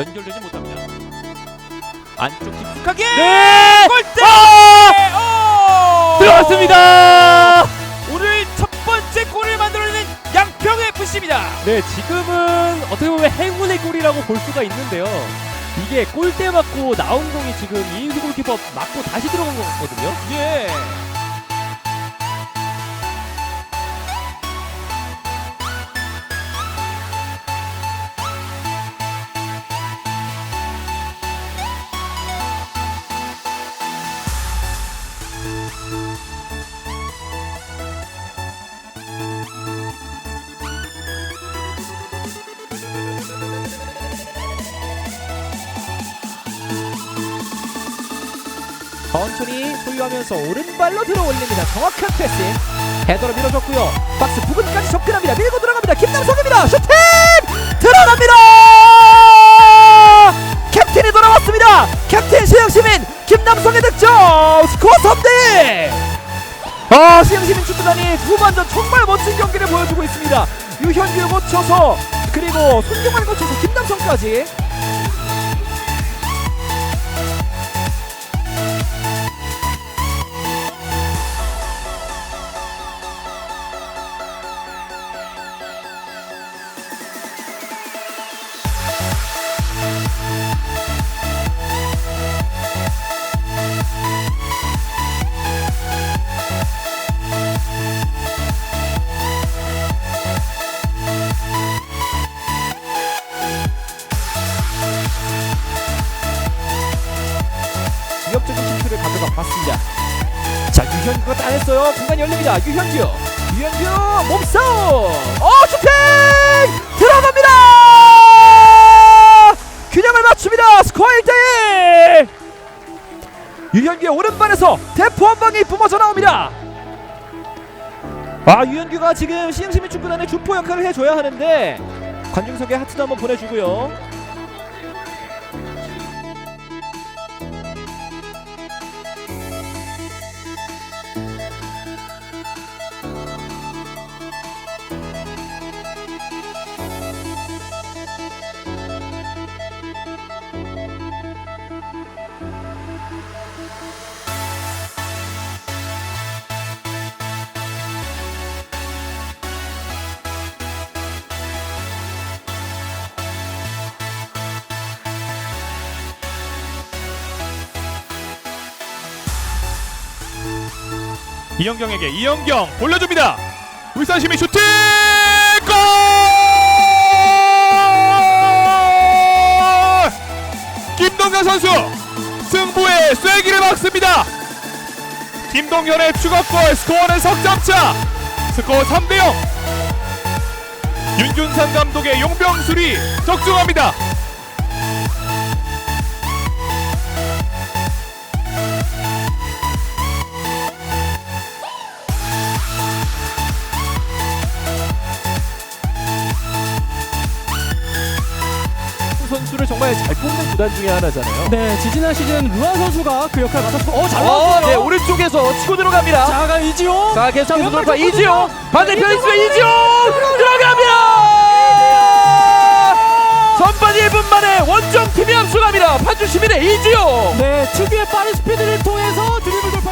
연결되지 못합니다. 안쪽 깊숙하게 네! 골대! 아! 오! 들어갔습니다. 오늘 첫 번째 골을 만들어내는 양평 FC입니다. 네, 지금은 어떻게 보면 행운의 골이라고 볼 수가 있는데요. 이게 골대 맞고 나온 공이 지금 이인수 골키퍼 맞고 다시 들어간 것 같거든요. 예. 천천히 소유하면서 오른발로 들어 올립니다. 정확한 패스. 헤더로 밀어줬고요. 박스 부근까지 접근합니다. 밀고 들어갑니다. 김남성입니다. 슈팅! 들어갑니다! 캡틴이 돌아왔습니다. 캡틴 시흥시민 김남성의 득점. 스코어 3대 1. 아, 시흥시민 축구단이 후반전 정말 멋진 경기를 보여주고 있습니다. 유현규를 거쳐서 그리고 손경환을 거쳐서 김남성까지 봤습니다. 자 유현규가 따냈어요. 공간 열립니다. 유현규, 유현규 몸싸움. 어 슈팅 들어갑니다. 균형을 맞춥니다. 스코어 1대1. 유현규의 오른발에서 대포 한 방이 뿜어져 나옵니다. 아 유현규가 지금 시흥시민 축구단의 주포 역할을 해줘야 하는데 관중석에 하트도 한번 보내주고요. 이영경에게 이영경 올려줍니다. 울산 시민 슈팅 골! 김동현 선수 승부의 쐐기를 막습니다. 김동현의 추가골 스코어는 석점차 스코어 3대 0 윤준상 감독의 용병술이 적중합니다. 선수를 정말 잘 뽑는 구단 중에 하나잖아요. 네, 지지난 시즌 루안 선수가 그 역할 맡았고, 어, 잘 어, 나왔어요. 네 오른쪽에서 치고 들어갑니다. 자, 가 이지용. 자, 계속해서 왼발 돌파. 이지용 반대편 있으면 이지용! 이지용 들어갑니다. 전반 1분 만에 원정 팀이 앞서갑니다. 판주 시민의 이지용. 네, 특유의 빠른 스피드를 통해서 드리블 돌파